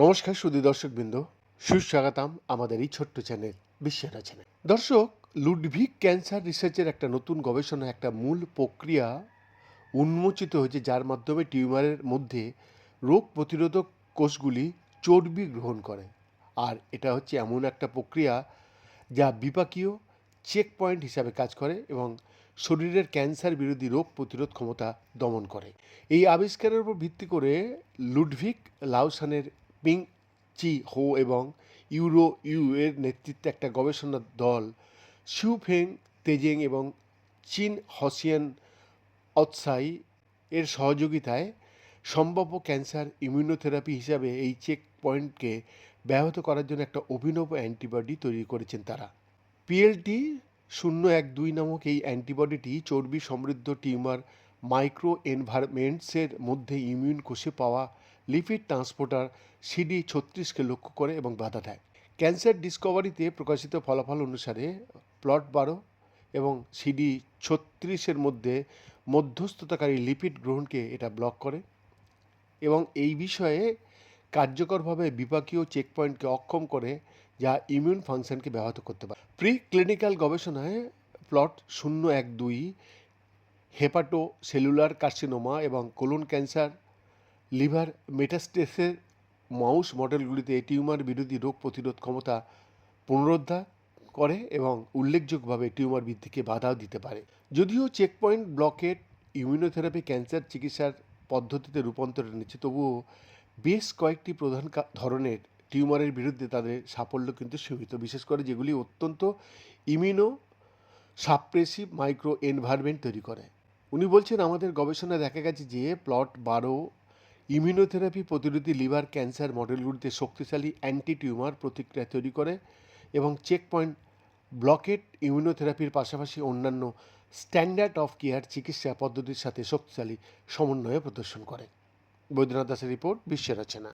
নমস্কার সুদী দর্শকবৃন্দ, সুস্বাগতম আমাদের এই ছোট্ট চ্যানেল বিশ্বের চ্যানেল। দর্শক লুডভিক ক্যান্সার রিসার্চের একটা নতুন গবেষণা, একটা মূল প্রক্রিয়া উন্মোচিত হয়েছে, যার মাধ্যমে টিউমারের মধ্যে রোগ প্রতিরোধক কোষগুলি চর্বি গ্রহণ করে। আর এটা হচ্ছে এমন একটা প্রক্রিয়া যা বিপাকীয় চেক পয়েন্ট হিসাবে কাজ করে এবং শরীরের ক্যান্সার বিরোধী রোগ প্রতিরোধ ক্ষমতা দমন করে। এই আবিষ্কারের উপর ভিত্তি করে লুডভিক লাউসানের পিং চি হো এবং ইউরো ইউ এর নেতৃত্বে একটা গবেষণা দল শিউফেং, তেজেং এবং চীন হসিয়ান অৎসাই এর সহযোগিতায় সম্ভাব্য ক্যান্সার ইমিউনোথেরাপি হিসাবে এই চেক পয়েন্টকে ব্যাহত করার জন্য একটা অভিনব অ্যান্টিবডি তৈরি করেছেন তারা। পিএলটি শূন্য এক দুই নামক এই অ্যান্টিবডিটি চর্বি সমৃদ্ধ টিউমার মাইক্রো এনভায়রনমেন্টসের মধ্যে ইমিউন কোষে পাওয়া লিপিড ট্রান্সপোর্টার সিডি ছত্রিশকে লক্ষ্য করে এবং বাধা দেয়। ক্যান্সার ডিসকভারিতে প্রকাশিত ফলাফল অনুসারে প্লট বারো এবং সিডি ছত্রিশের মধ্যে মধ্যস্থতাকারী লিপিড গ্রহণকে এটা ব্লক করে এবং এই বিষয়ে কার্যকরভাবে বিপাকীয় চেকপয়েন্টকে অক্ষম করে যা ইমিউন ফাংশনকে ব্যাহত করতে পারে। প্রি ক্লিনিক্যাল গবেষণায় প্লট শূন্য এক দুই হেপাটো সেলুলার কার্সিনোমা এবং কোলন ক্যান্সার লিভার মেটাস্টেসের মাউস মডেলগুলিতে টিউমার বিরোধী রোগ প্রতিরোধ ক্ষমতা পুনরুদ্ধার করে এবং উল্লেখযোগ্যভাবে টিউমার বৃদ্ধিকে বাধাও দিতে পারে। যদিও চেকপয়েন্ট ব্লকেট ইমিউনোথেরাপি ক্যান্সার চিকিৎসার পদ্ধতিতে রূপান্তর এনেছে, তবুও বেশ কয়েকটি প্রধান ধরনের টিউমারের বিরুদ্ধে তাদের সাফল্য কিন্তু সীমিত, বিশেষ করে যেগুলি অত্যন্ত ইমিউনো সাপ্রেসিভ মাইক্রো এনভায়রনমেন্ট তৈরি করে। উনি বলছেন, আমাদের গবেষণায় দেখা গেছে যে প্লট বারো ইমিউনোথেরাপি প্রতিরোধী লিভার ক্যান্সার মডেলগুলিতে শক্তিশালী অ্যান্টি টিউমার প্রতিক্রিয়া তৈরি করে এবং চেক পয়েন্ট ব্লকেট ইমিউনোথেরাপির পাশাপাশি অন্যান্য স্ট্যান্ডার্ড অফ কেয়ার চিকিৎসা পদ্ধতির সাথে শক্তিশালী সমন্বয় প্রদর্শন করে। বৈদ্যনাথ দাসের রিপোর্ট, বিশ্বের রচনা।